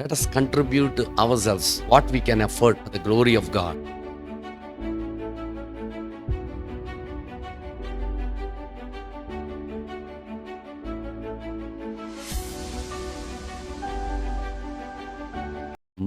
Let us contribute our selves what we can afford the glory of God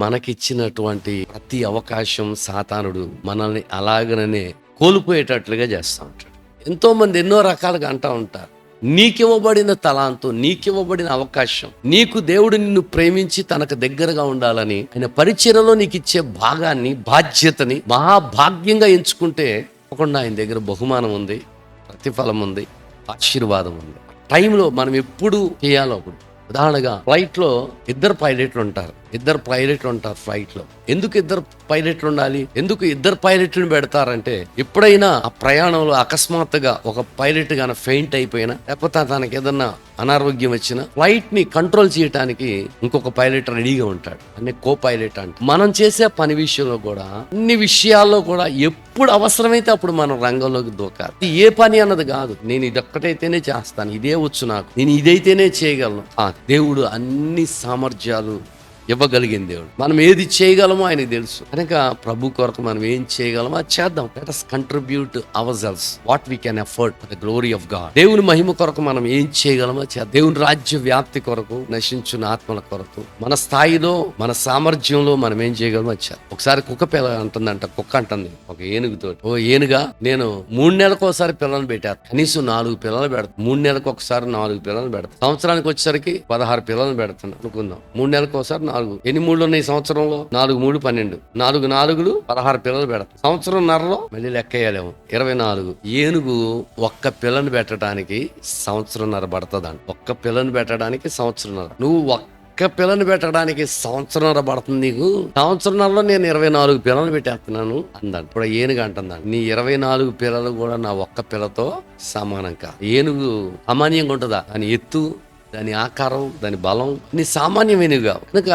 మనకిచ్చినటువంటి ప్రతి అవకాశం సాతానుడు మనల్ని అలాగనే కోల్పోయేటట్లుగా చేస్తూ ఉంటాడు. ఎంతోమంది ఎన్నో రకాలుగా అంటూ ఉంటారు. నీకివ్వబడిన తలాంతో నీకివ్వబడిన అవకాశం. నీకు దేవుడు నిన్ను ప్రేమించి తనకు దగ్గరగా ఉండాలని ఆయన పరిచయలో నీకు ఇచ్చే భాగాన్ని బాధ్యతని మహాభాగ్యంగా ఎంచుకుంటే తప్పకుండా ఆయన దగ్గర బహుమానం ఉంది ప్రతిఫలం ఉంది ఆశీర్వాదం ఉంది. టైంలో మనం ఎప్పుడు చేయాలో ఒకటి ఉదాహరణగా ఫ్లైట్లో ఇద్దరు పైలట్లు ఉంటారు. ఇద్దరు పైలట్లు ఉంటారు ఫ్లైట్లో. ఎందుకు ఇద్దరు పైలట్లు ఉండాలి? ఎందుకు ఇద్దరు పైలట్లను పెడతారంటే ఎప్పుడైనా ఆ ప్రయాణంలో అకస్మాత్తుగా ఒక పైలట్ గాన ఫెయింట్ అయిపోయినా లేకపోతే తనకి ఏదన్నా అనారోగ్యం వచ్చినా ఫ్లైట్ని కంట్రోల్ చేయడానికి ఇంకొక పైలట్ రెడీగా ఉంటాడు. అనే కో పైలట్ అంటే. మనం చేసే పని విషయంలో కూడా అన్ని విషయాల్లో కూడా ఎప్పుడు అవసరమైతే అప్పుడు మనం రంగంలోకి దూకాలి. ఏ పని అన్నది కాదు. నేను ఇదొక్కటైతేనే చేస్తాను. ఇదే వచ్చు నాకు. నేను ఇదైతేనే చేయగలను. ఆ దేవుడు అన్ని సామర్థ్యాలు ఇవ్వగలిగిన దేవుడు. మనం ఏది చేయగలమో ఆయనకు తెలుసు. కనుక ప్రభు కొరకు మనం ఏం చేయగలమో అది చేద్దాం. Let us contribute our selves what we can afford the glory of God దేవుని మహిమ కొరకు మనం ఏం చేయగలమో చేద్దాం. దేవుని రాజ్య వ్యాప్తి కొరకు నశించున్న ఆత్మల కొరకు మన స్థాయిలో మన సామర్థ్యంలో మనం ఏం చేయగలమో చేద్దాం. ఒకసారి కుక్క పిల్ల అంటుందంట కుక్క అంటుంది ఒక ఏనుగుతో. ఓ ఏనుగా నేను మూడు నెలలకు ఒకసారి పిల్లలు పెట్టారు కనీసం నాలుగు పిల్లలు పెడతాను మూడు నెలలకు ఒకసారి నాలుగు పిల్లలు పెడతాను సంవత్సరానికి వచ్చేసరికి పదహారు పిల్లలు పెడతాను అనుకుందాం. మూడు నెలలకు ఒకసారి నాలుగు. ఎన్ని మూడు ఉన్నాయి సంవత్సరంలో? నాలుగు మూడు పన్నెండు. నాలుగు నాలుగులు పదహారు పిల్లలు పెడతాం. సంవత్సరం నరలో మళ్ళీ లెక్కేయలేము ఇరవై నాలుగు. ఏనుగు ఒక్క పిల్లను పెట్టడానికి సంవత్సరంన్నర పడుతుందంట. ఒక్క పిల్లను పెట్టడానికి సంవత్సరంన్నర. నువ్వు ఒక్క పిల్లను పెట్టడానికి సంవత్సరంన్నర పడుతుంది నీకు? సంవత్సరంలో నేను ఇరవై నాలుగు పిల్లలు పెట్టేస్తున్నాను అందంట. ఇప్పుడు ఏనుగు అంటుందండి నీ ఇరవై నాలుగు పిల్లలు కూడా నా ఒక్క పిల్లతో సమానం కాదు. ఏనుగు అమాన్యంగా ఉంటుందా? అని ఎత్తు దాని ఆకారం దాని బలం నీ సామాన్యమైనవిగా. కనుక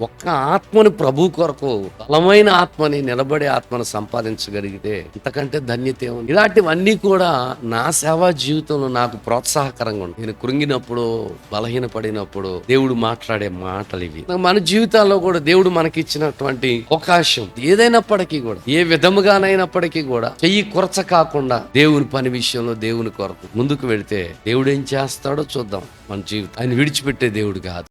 ఒక్క ఆత్మని ప్రభు కొరకు బలమైన ఆత్మని నిలబడే ఆత్మను సంపాదించగలిగితే ఇంతకంటే ధన్యత ఏముంది? ఇలాంటివన్నీ కూడా నా సేవా జీవితంలో నాకు ప్రోత్సాహకరంగా ఉంది నేను కృంగినప్పుడు బలహీనపడినప్పుడు దేవుడు మాట్లాడే మాటలు ఇవి. మన జీవితాల్లో కూడా దేవుడు మనకి ఇచ్చినటువంటి అవకాశం ఏదైనప్పటికీ కూడా ఏ విధముగానైనప్పటికీ కూడా చెయ్యి కొరచ కాకుండా దేవుని పని విషయంలో దేవుని కొరకు ముందుకు వెళితే దేవుడు ఏం చేస్తాడో చూద్దాం. మన జీవితం ఆయన విడిచిపెట్టే దేవుడు కాదు.